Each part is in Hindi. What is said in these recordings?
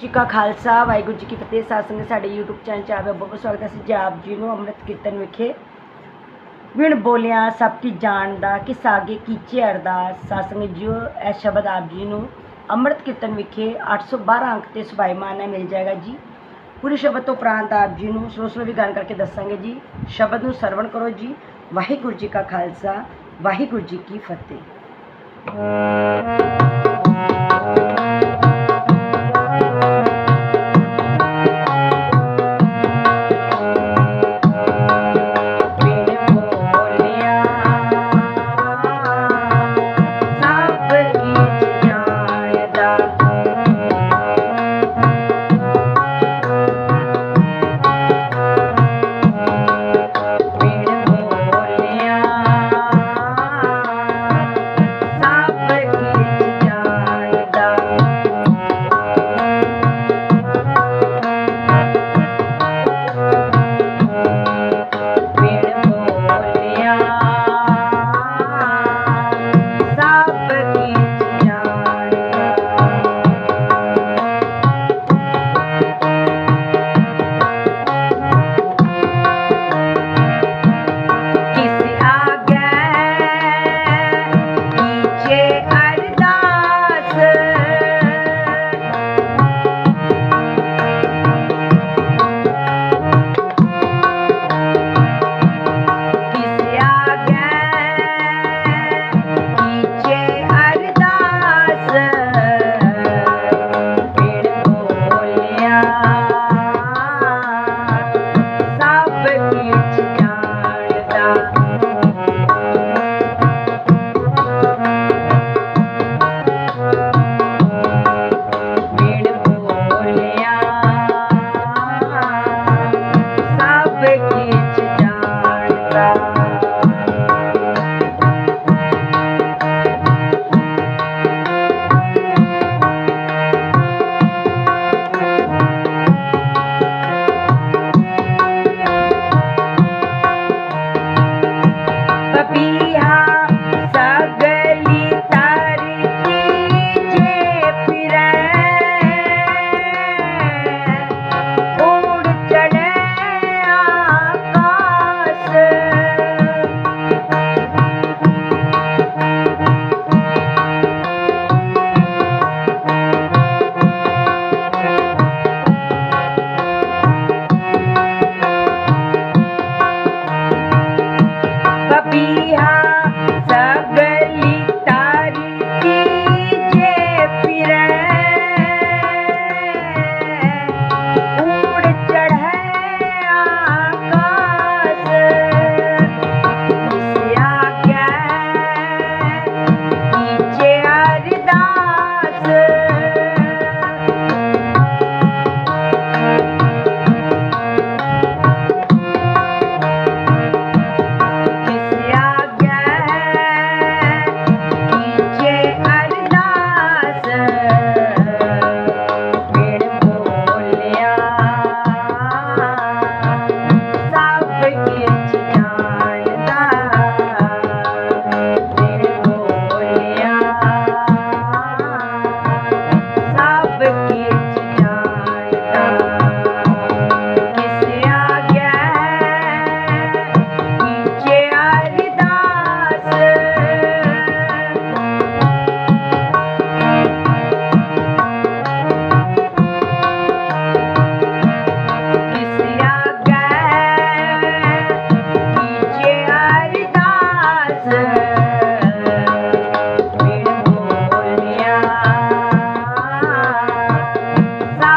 ਜੀ ਕਾ ਖਾਲਸਾ, ਵਾਹਿਗੁਰੂ ਜੀ ਕੀ ਫਤਿਹ। ਸਾਧ ਸਾਡੇ YouTube ਚੈਨਲ 'ਚ ਆਪ ਦਾ ਬਹੁਤ ਬਹੁਤ ਸਵਾਗਤ ਹੈ। ਅਸੀਂ ਜੀ ਆਪ ਜੀ ਨੂੰ ਅੰਮ੍ਰਿਤ ਕੀਰਤਨ ਵਿਖੇ। ਵਿਣ ਬੋਲਿਆ, ਸਭ ਕੀ ਜਾਣਦਾ ਕਿ ਸਾਗੇ ਕੀਚੇ ਅਰਦਾਸ ਸਾਧ ਜੀਓ, ਇਹ ਸ਼ਬਦ ਆਪ ਜੀ ਨੂੰ ਅੰਮ੍ਰਿਤ ਕੀਰਤਨ ਵਿਖੇ 812 ਅੰਕ ਤੇ ਸੁਭਾਈਮਾਨ ਹੈ ਮਿਲ ਜਾਏਗਾ ਜੀ। ਪੂਰੀ ਸ਼ਬਦ ਤੋਂ ਉਪਰੰਤ ਆਪ ਜੀ ਨੂੰ ਸਲੋ ਸਲੋ ਵੀ ਗੱਲ ਕਰਕੇ ਦੱਸਾਂਗੇ ਜੀ। ਸ਼ਬਦ ਨੂੰ ਸਰਵਣ ਕਰੋ ਜੀ। ਵਾਹਿਗੁਰੂ ਜੀ ਕਾ ਖਾਲਸਾ, ਵਾਹਿਗੁਰੂ ਜੀ ਕੀ ਫਤਿਹ।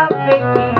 Thank you.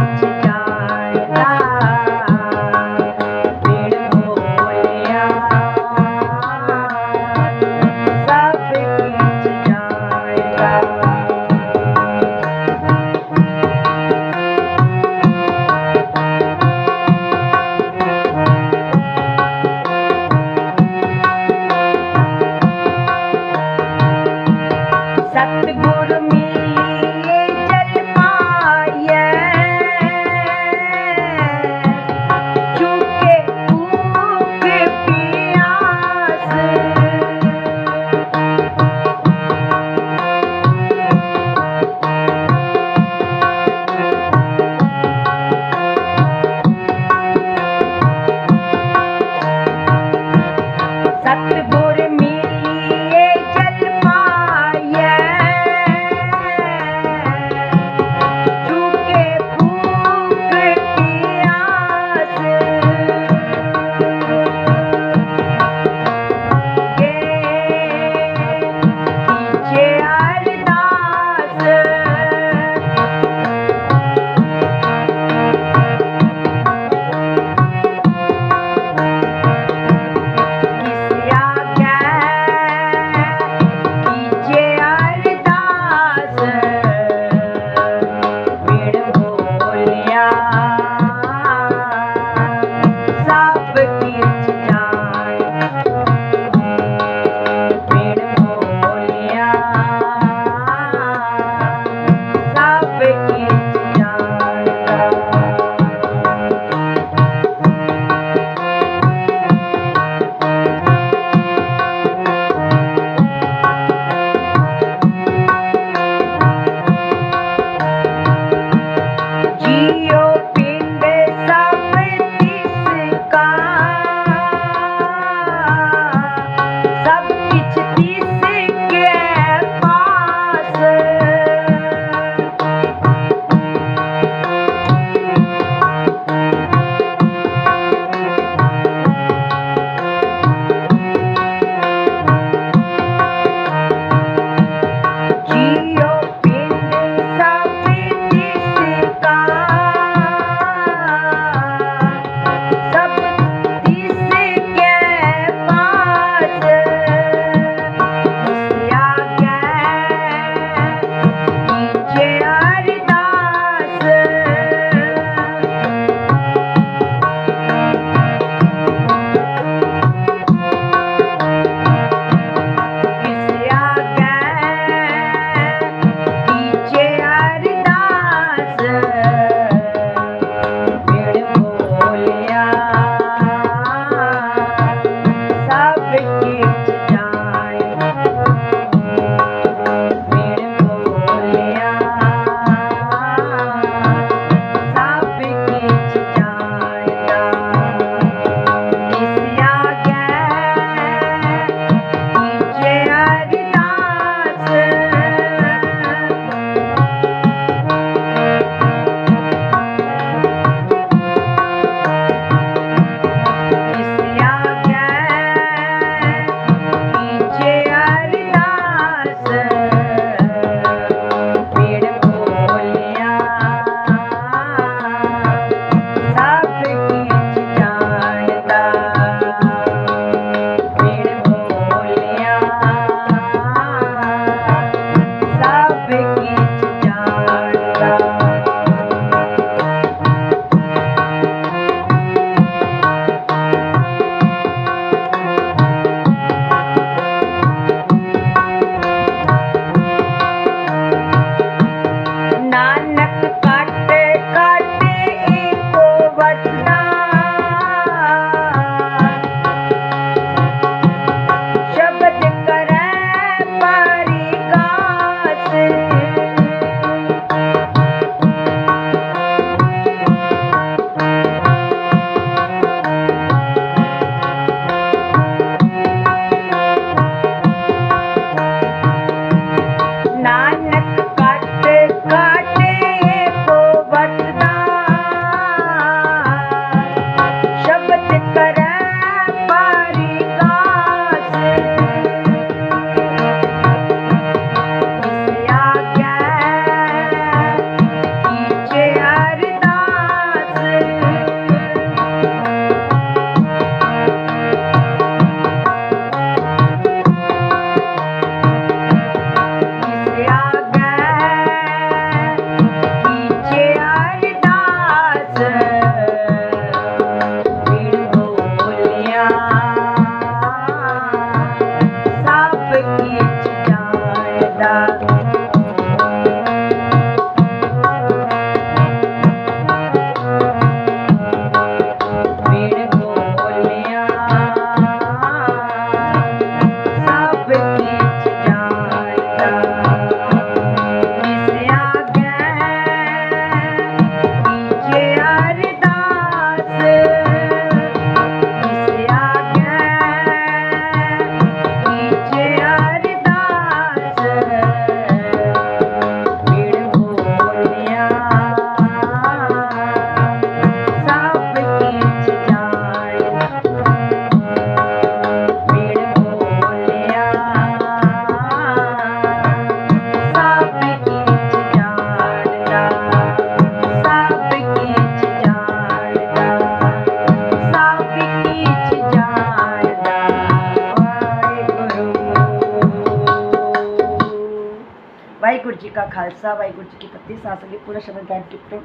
ਖਾਲਸਾ ਵਾਹਿਗੁਰੂ ਜੀ ਕੀ ਫਤਿਹ ਸਾਸ ਲਈ ਪੂਰਾ ਸ਼ਬਦ ਗਾਇਨ ਕੀਤੇ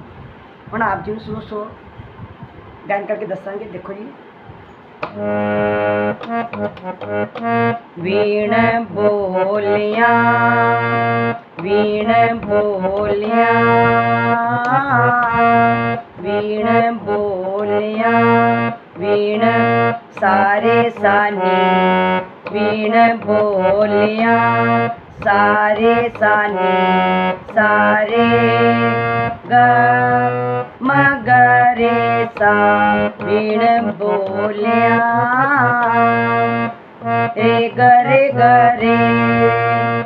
ਹੁਣ ਆਪ ਜੀ ਨੂੰ ਸੋ ਸੋ ਗਾਇਨ ਕਰਕੇ ਦੱਸਾਂਗੇ ਦੇਖੋ ਜੀ ਵੀਣ ਬੋਲਿਆ ਵੀਣ ਬੋਲਿਆ ਵੀਣ ਬੋਲਿਆ ਵੀਣ ਸਾਰੇ ਸਾਨੀ पीण भोलिया सारे साने, सारे ग, मगरे सा पीण बोलिया। रे गरे गरे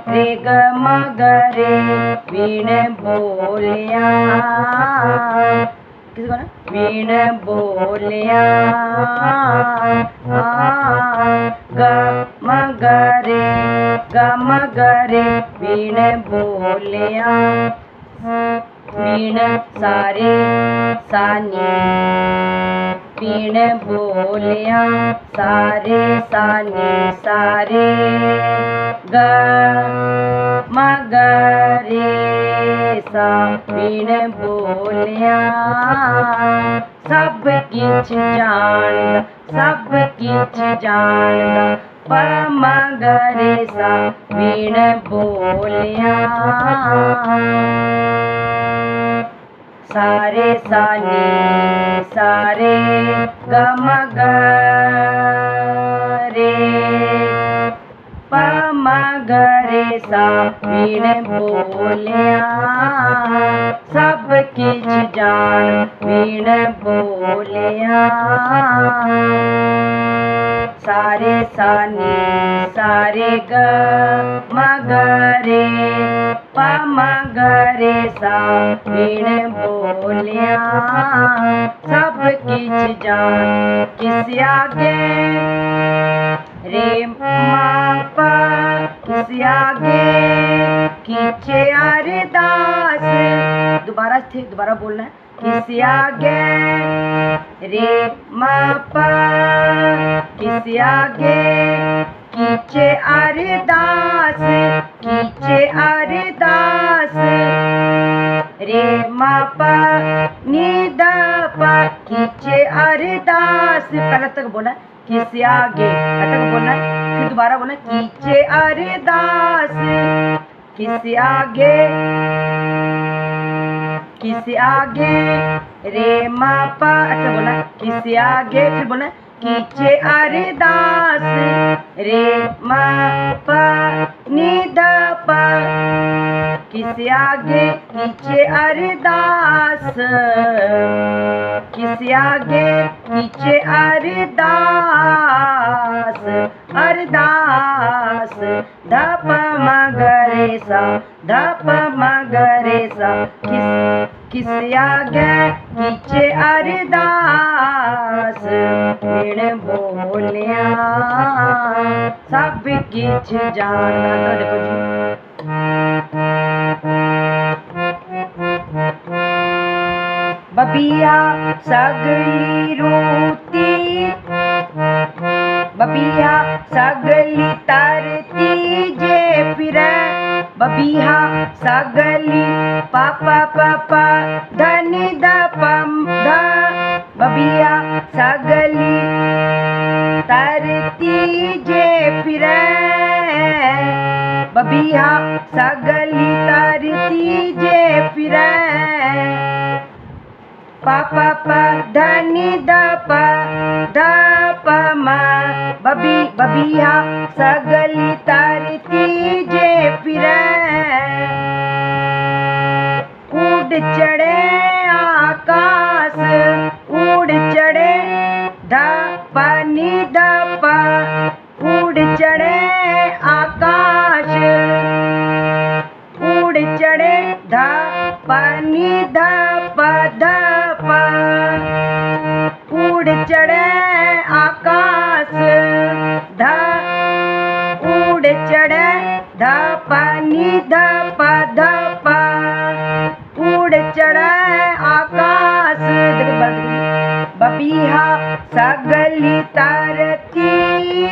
रे ग, मगरे वीण बोलिया। किसी गाना वीण बोलिया गम म गम रे ग म ग रे वीण बोलिया वीण सारे सानी पीण बोलिया, सारे सानी सारे ग, मगरे सा पीण बोलिया। सब किच जान, सब किच जान पमगरे सा पीण बोलिया। सारे सानी सारे गम ग पम सा वीण बोलिया, सब किछ जान वीण बोलिया। सारे सानी सारे ग म ग रे पम ग रे सा बोलिया, सब किच जान, किस आगे? रे माप, किस आगे? खींचे अरदास। दोबारा थे दोबारा बोलना है, किस आगे? रे माप, किस आगे? खींचे अरदास कीचे अरदास। रे मापा निद पा खींचे अरदास। पहले तक बोला किस आगे? तक बोलना, फिर दोबारा बोलना खींचे अरदास। किस आगे? किस आगे? रे मापा अच्छा बोला किस आगे? फिर बोला कीचे अरदास। रे नी धप पा। किसे आगे पीछे अरदास। किसे आगे पीछे अरदास। अरदास। धप मगरे सा धप मगरे सा। किस किस आगे खींचे अरदास। बोलिया, सब किछ जाना बबिया सगली रोती। बबिया सगली तरती जे फिर बबिया सगली पापा पापा धनी द पम ध। बबिया सगली फिर pa pa pa धनी द प ध प म बबी बबिया सगली तारी तीजे फिर कूद चढ़े नि ध प द प उड़ चढ़ा आकाश बपिहा सगली तारती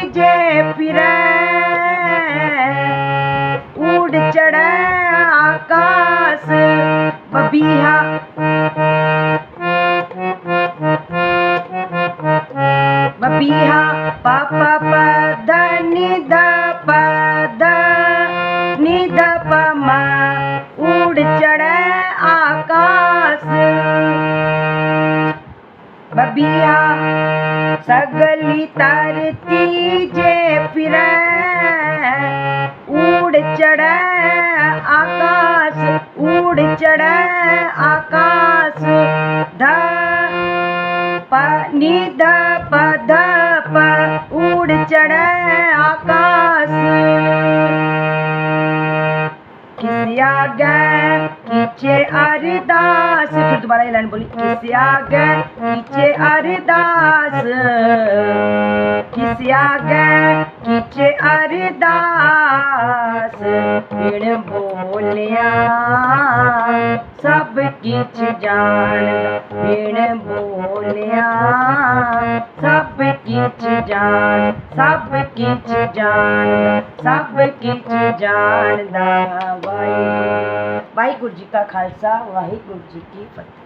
जय फिर। उड़ चढ़ा आकाश। बपिहा उड़ चढ़े आकाश। बबिया, सगली तरती जे फिर। उड़ चढ़े आकाश, उड़ चढ़े आकाश। ध नि द प, ध, प, उड़ चढ़े आकाश। किसी आगे पीछे अरदास। फिर दोबारा ये लाइन बोली किसी आगे पीछे अरदास। किसी आगे ਕੀਚੇ ਅਰਦਾਸ ਕਿਣ ਬੋਲਿਆ, ਸਭ ਕਿਛ ਜਾਣ ਕਿਣ ਬੋਲਿਆ। ਸਭ ਕਿਛ ਜਾਣ, ਸਭ ਕਿਛ ਜਾਣ, ਸਭ ਕਿਛ ਜਾਣਦਾ ਵਾਹਿਗੁਰੂ ਜੀ ਕਾ ਖਾਲਸਾ, ਵਾਹਿਗੁਰੂ ਜੀ ਕੀ ਫਤਿਹ।